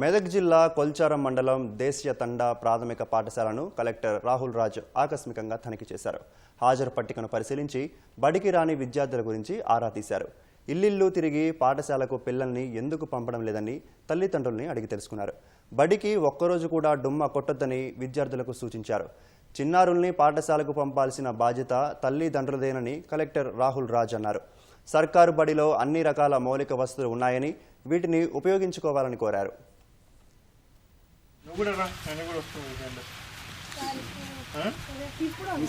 మెదక్ జిల్లా కొల్చారం మండలం దేశీయ తండా ప్రాథమిక పాఠశాలను కలెక్టర్ రాహుల్ రాజ్ ఆకస్మికంగా తనిఖీ చేశారు. హాజరు పట్టికను పరిశీలించి బడికి రాని విద్యార్థుల గురించి ఆరా తీశారు. ఇల్లిల్లు తిరిగి పాఠశాలకు పిల్లల్ని ఎందుకు పంపడం లేదని తల్లిదండ్రుల్ని అడిగి తెలుసుకున్నారు. బడికి ఒక్కరోజు కూడా డుమ్మ కొట్టొద్దని విద్యార్థులకు సూచించారు. చిన్నారుల్ని పాఠశాలకు పంపాల్సిన బాధ్యత తల్లిదండ్రులదేనని కలెక్టర్ రాహుల్ రాజ్ అన్నారు. సర్కారు బడిలో అన్ని రకాల మౌలిక వసతులు ఉన్నాయని వీటిని ఉపయోగించుకోవాలని కోరారు. నువ్వు కూడా రా నేను కూడా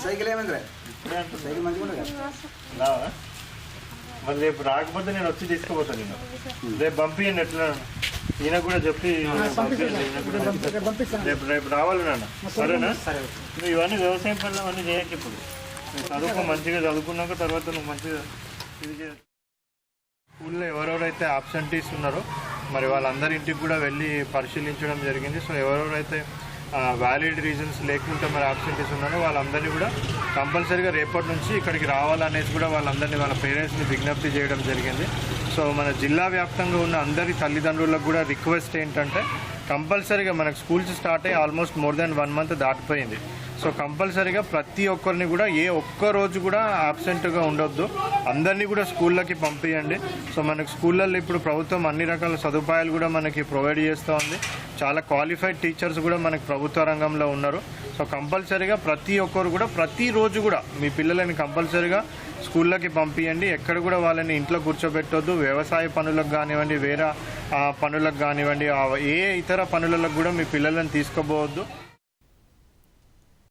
సైకిల్ ఏమైందిరా? ఇప్పుడే అంటున్నా. సైకిల్ మంచిగా ఉండదు కదా రావా? మరి రేపు రాకపోతే నేను వచ్చి తీసుకుపోతాను నేను రేపు పంపియండి ఎట్లా? ఈయన కూడా చెప్పి. రేపు రేపు రావాలి నాన్న. సరేనా? నువ్వు ఇవన్నీ వ్యవసాయం పనులు అవన్నీ చేయక ఇప్పుడు. చదువుకో మంచిగా చదువుకున్నాక తర్వాత నువ్వు మంచిగా ఇది స్కూల్లో ఎవరెవరైతే ఆబ్సెంటీస్ ఉన్నారో మరి వాళ్ళందరి ఇంటికి కూడా వెళ్ళి పరిశీలించడం జరిగింది. సో ఎవరెవరైతే వ్యాలిడ్ రీజన్స్ లేకుంటే మరి ఆబ్సెంటీస్ ఉన్నారో వాళ్ళందరినీ కూడా కంపల్సరీగా రేపటి నుంచి ఇక్కడికి రావాలనేసి కూడా వాళ్ళందరినీ వాళ్ళ పేరెంట్స్ని విజ్ఞప్తి చేయడం జరిగింది. సో మన జిల్లా వ్యాప్తంగా ఉన్న అందరి తల్లిదండ్రులకు కూడా రిక్వెస్ట్ ఏంటంటే కంపల్సరీగా మనకు స్కూల్స్ స్టార్ట్ అయ్యి almost more than one month దాటిపోయింది. సో కంపల్సరీగా ప్రతి ఒక్కరిని కూడా ఏ ఒక్క రోజు కూడా ఆబ్సెంట్గా ఉండొద్దు. అందరినీ కూడా స్కూళ్ళకి పంపించండి సో మనకు స్కూళ్ళల్లో ఇప్పుడు ప్రభుత్వం అన్ని రకాల సదుపాయాలు కూడా మనకి ప్రొవైడ్ చేస్తూ ఉంది చాలా క్వాలిఫైడ్ టీచర్స్ కూడా మనకి ప్రభుత్వ రంగంలో ఉన్నారు. సో కంపల్సరీగా ప్రతి ఒక్కరు కూడా ప్రతిరోజు కూడా మీ పిల్లలని కంపల్సరీగా స్కూళ్ళకి పంపించండి ఎక్కడ కూడా వాళ్ళని ఇంట్లో కూర్చోబెట్టొద్దు. వ్యవసాయ పనులకు కానివ్వండి వేరే పనులకు కానివ్వండి ఏ ఇతర పనులకు కూడా మీ పిల్లలను తీసుకోబోవద్దు